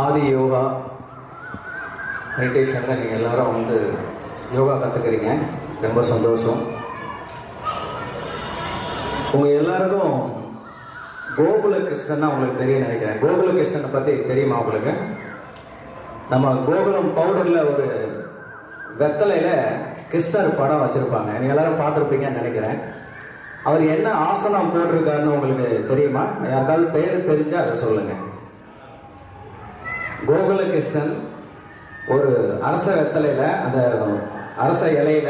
ஆதி யோகா மெடிடேஷனில் நீங்கள் எல்லாரும் வந்து யோகா கற்றுக்கிறீங்க ரொம்ப சந்தோஷம். உங்கள் எல்லாருக்கும் கோகுல தான் உங்களுக்கு தெரியும் நினைக்கிறேன். கோகுல கிருஷ்ணனை பற்றி தெரியுமா உங்களுக்கு? நம்ம கோகுலம் பவுடரில் ஒரு வெத்தலையில் கிருஷ்ணர் படம் வச்சுருப்பாங்க. நீங்கள் எல்லாரும் பார்த்துருப்பீங்கன்னு நினைக்கிறேன். அவர் என்ன ஆசனம் போட்டிருக்காருன்னு உங்களுக்கு தெரியுமா? யாருக்காவது பெயர் தெரிஞ்சால் அதை சொல்லுங்கள் கோகுலகிருஷ்ணன் ஒரு அரச வெத்தலையில் அந்த அரச இலையில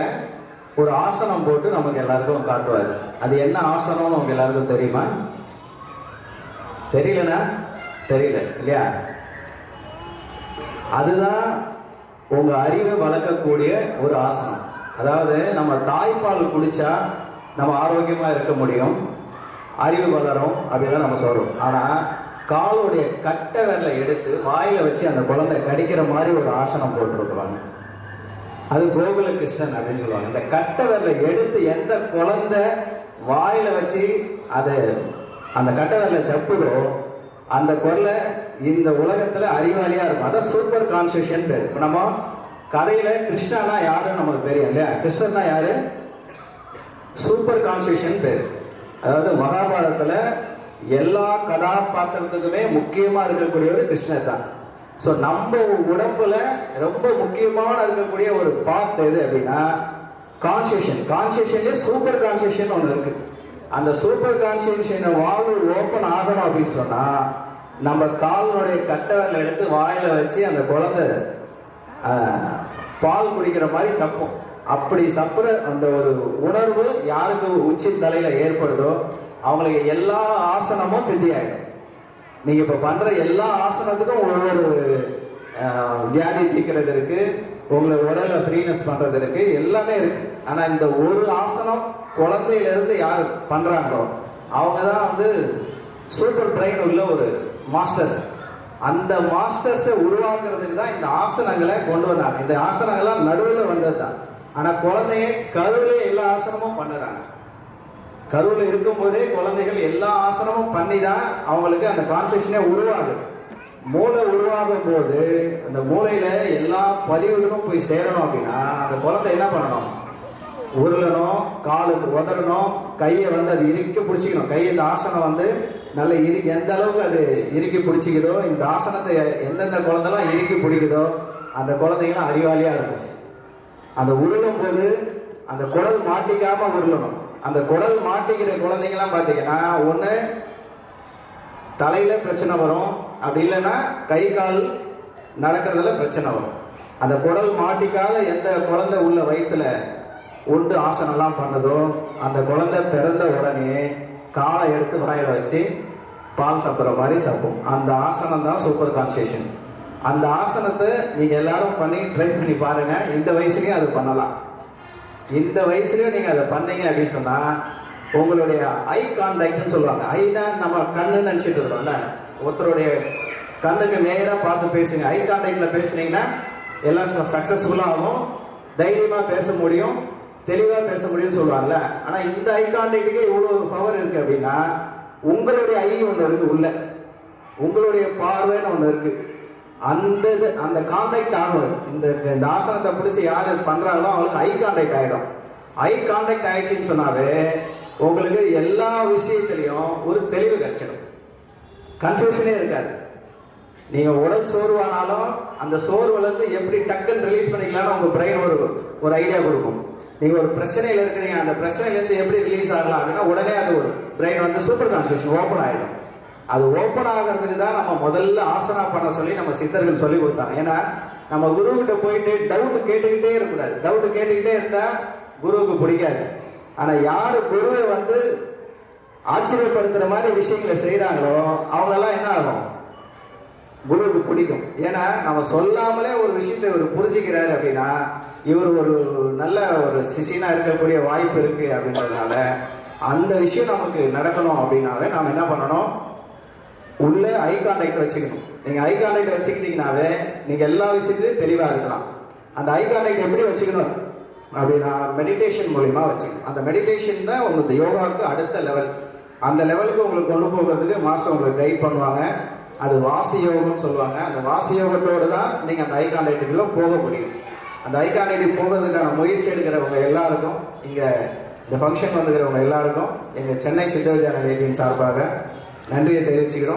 ஒரு ஆசனம் போட்டு நமக்கு எல்லாருக்கும் காட்டுவார். அது என்ன ஆசனம்னு உங்க எல்லாருக்கும் தெரியுமா? தெரியலனா? தெரியல இல்லையா? அதுதான் உங்க அறிவை வளர்க்கக்கூடிய ஒரு ஆசனம். அதாவது நம்ம தாய்ப்பால் குடிச்சா நம்ம ஆரோக்கியமா இருக்க முடியும். அறிவு வளரும் அப்படிலாம் நம்ம சொல்றோம். ஆனால் காலுடைய கட்டை விரலை எடுத்து வாயில வச்சு அந்த குழந்தை கடிக்கிற மாதிரி ஒரு ஆசனம் போட்டிருப்பாங்க. அது கோகுல கிருஷ்ணன் அப்படின்னு சொல்லுவாங்க. இந்த கட்டை விரலை எடுத்து எந்த குழந்தை வாயில வச்சு அதை அந்த கட்டை விரலை சப்புதோ அந்த குரலை இந்த உலகத்துல அறிவாளியா இருக்கும். அதான் சூப்பர் கான்ஸ்டியூஷன் பேர். இப்போ நம்ம கதையில கிருஷ்ணனா யாருன்னு நமக்கு தெரியும் இல்லையா? கிருஷ்ணன்னா யாரு? சூப்பர் கான்ஸ்டியூஷன் பேர். அதாவது மகாபாரதத்துல எல்லா கதாபாத்திரத்துக்குமே முக்கியமாக இருக்கக்கூடியவர் கிருஷ்ணர் தான். ஸோ நம்ம உடம்புல ரொம்ப முக்கியமான இருக்கக்கூடிய ஒரு பார்ட் எது அப்படின்னா கான்சியஷன் கான்சியஷன்லேயே சூப்பர் கான்சியஷன் ஒன்று இருக்கு. அந்த சூப்பர் கான்ஸ்டியூஷனை வால்வு ஓப்பன் ஆகணும் அப்படின்னு சொன்னா நம்ம காலினுடைய கட்டவரில் எடுத்து வாயில வச்சு அந்த குழந்தை பால் குடிக்கிற மாதிரி சப்பும். அப்படி சப்புற அந்த ஒரு உணர்வு யாருக்கு உச்சி தலையில ஏற்படுதோ அவங்களுக்கு எல்லா ஆசனமும் சித்தியாயிடும். நீங்க இப்ப பண்ற எல்லா ஆசனத்துக்கும் ஒவ்வொரு வியாதி தீர்க்கிறது இருக்கு உங்களை உடலை ஃப்ரீனஸ் பண்றது இருக்கு எல்லாமே இருக்கு. ஆனா இந்த ஒரு ஆசனம் குழந்தையில இருந்து யார் பண்றாங்களோ அவங்க தான் வந்து சூப்பர் பிரெயின் உள்ள ஒரு மாஸ்டர்ஸ் அந்த மாஸ்டர்ஸை உருவாக்குறதுக்கு தான் இந்த ஆசனங்களை கொண்டு வந்தாங்க. இந்த ஆசனங்கள்லாம் நடுவில் வந்தது தான் ஆனால் குழந்தைங்க கருவிலே எல்லா ஆசனமும் பண்ணுறாங்க. கருவில் இருக்கும்போதே குழந்தைகள் எல்லா ஆசனமும் பண்ணி தான் அவங்களுக்கு அந்த கான்செப்ஷனே உருவாகுது. மூளை உருவாகும் போது அந்த மூளையில எல்லா பதிவுகளும் போய் சேரணும் அப்படின்னா அந்த குழந்தை என்ன பண்ணணும்? உருளணும் காலுக்கு உதறணும் கையை வந்து அது இறுக்கி பிடிச்சிக்கணும். கையை இந்த ஆசனம் வந்து நல்ல இறுக்கி எந்த அளவுக்கு அது இறுக்கி பிடிச்சிக்குதோ இந்த ஆசனத்தை எந்தெந்த குழந்தைலாம் இறுக்கி பிடிக்குதோ அந்த குழந்தைங்களாம் அறிவாளியாக இருக்கும். அந்த உருளும் போது அந்த குடல் மாட்டிக்காமல் உருளணும். அந்த குடல் மாட்டிக்கிற குழந்தைங்கலாம் பார்த்தீங்கன்னா ஒன்று தலையில் பிரச்சனை வரும். அப்படி இல்லைன்னா கை கால் நடக்கிறதுல பிரச்சனை வரும். அந்த குடல் மாட்டிக்காத எந்த குழந்தை உள்ள வயிற்றில் உண்டு ஆசனம்லாம் பண்ணுதோ அந்த குழந்தை பிறந்த உடனே காலை எடுத்து வாயில் வச்சு பால் சாப்பிட்ற மாதிரி சாப்பிடும். அந்த ஆசனம் தான் சூப்பர் கான்சேஷன் அந்த ஆசனத்தை நீங்கள் எல்லாரும் பண்ணி ட்ரை பண்ணி பாருங்கள் இந்த வயசுலேயும் அது பண்ணலாம். இந்த வயசுலேயும் நீங்கள் அதை பண்ணீங்க அப்படின்னு சொன்னால் உங்களுடைய ஐ கான்டாக்ட்னு சொல்லுவாங்க. ஐனா நம்ம கண்ணுன்னு நினச்சிட்டு இருக்கோம்ல ஒருத்தருடைய கண்ணுக்கு நேராக பார்த்து பேசுங்க. ஐ கான்டாக்டில் பேசுனீங்கன்னா எல்லாம் சக்ஸஸ்ஃபுல்லாக ஆகும். தைரியமாக பேச முடியும். தெளிவாக பேச முடியும்னு சொல்லுவாங்கல்ல? ஆனால் இந்த ஐ கான்டாக்டுக்கே இவ்வளோ பவர் இருக்குது அப்படின்னா உங்களுடைய ஐ ஒன்று இருக்குது உள்ள. உங்களுடைய பார்வைன்னு ஒன்று இருக்குது அந்த இது அந்த கான்டாக்ட் ஆகுது இந்த இந்த ஆசனத்தை பிடிச்சி யார் பண்ணுறாங்களோ அவங்களுக்கு ஐ கான்டாக்ட் ஆகிடும் ஐ கான்டாக்ட் ஆயிடுச்சுன்னு சொன்னாவே உங்களுக்கு எல்லா விஷயத்துலையும் ஒரு தெளிவு கிடைச்சிடும். கன்ஃபியூஷனே இருக்காது. நீங்கள் உடல் சோர்வானாலும் அந்த சோர்வுலேருந்து எப்படி டக்குன்னு ரிலீஸ் பண்ணிக்கலாம்னு உங்கள் பிரெயின் ஒரு ஒரு ஐடியா கொடுக்கும். நீங்கள் ஒரு பிரச்சனையில் இருக்கிறீங்க அந்த பிரச்சனையில இருந்து எப்படி ரிலீஸ் ஆகலாம் அப்படின்னா உடனே அது ஒரு பிரெயின் வந்து சூப்பர் கான்சியஸ் ஓப்பன் ஆகிடும் அது ஓப்பன் ஆகிறதுக்கு தான் நம்ம முதல்ல ஆசனா பண்ண சொல்லி நம்ம சித்தர்கள் சொல்லி கொடுத்தாங்க. ஏன்னா நம்ம குரு கிட்ட போயிட்டு டவுட் கேட்டுக்கிட்டே இருக்கக்கூடாது. டவுட் கேட்டுக்கிட்டே இருந்தா குருவுக்கு பிடிக்காது. ஆனா யாரு குருவை வந்து ஆச்சரியப்படுத்துற மாதிரி விஷயங்களை செய்கிறாங்களோ அவங்களெல்லாம் என்ன ஆகும்? குருவுக்கு பிடிக்கும். ஏன்னா நம்ம சொல்லாமலே ஒரு விஷயத்தை இவர் புரிஞ்சுக்கிறாரு அப்படின்னா இவர் ஒரு நல்ல ஒரு சிசினா இருக்கக்கூடிய வாய்ப்பு இருக்கு அப்படின்றதுனால அந்த விஷயம் நமக்கு நடக்கணும் அப்படின்னாவே நாம் என்ன பண்ணணும்? உள்ள ஐ கான்டாக்ட் வச்சுக்கணும். நீங்க ஐ கான்டாக்ட் வச்சுக்கிட்டீங்கனாவே நீங்க எல்லா விஷயத்துலையும் தெளிவா இருக்கலாம். அந்த ஐ கான்டாக்ட் எப்படி வச்சுக்கணும்? அப்படின்னா மெடிடேஷன் மூலியமா வச்சுக்கணும். அந்த மெடிடேஷன் தான் உங்களுக்கு யோகாவுக்கு அடுத்த லெவல் அந்த லெவலுக்கு உங்களுக்கு கொண்டு போகிறதுக்கு மாஸ்டர் உங்களுக்கு கைட் பண்ணுவாங்க. அது வாசி யோகம்னு சொல்லுவாங்க. அந்த வாசி யோகத்தோடு தான் நீங்கள் அந்த ஐ கான்டாக்டுக்குள்ளே போக முடியும். அந்த ஐ கான்டாக்ட் போகிறதுக்கான முயற்சி எடுக்கிறவங்க எல்லாருக்கும் இங்கே இந்த ஃபங்க்ஷன் வந்துக்கிறவங்க எல்லாருக்கும் எங்கள் சென்னை சித்தவித்யா நிலையத்தின் சார்பாக நன்றியை தெரிவிச்சுக்கிறோம்.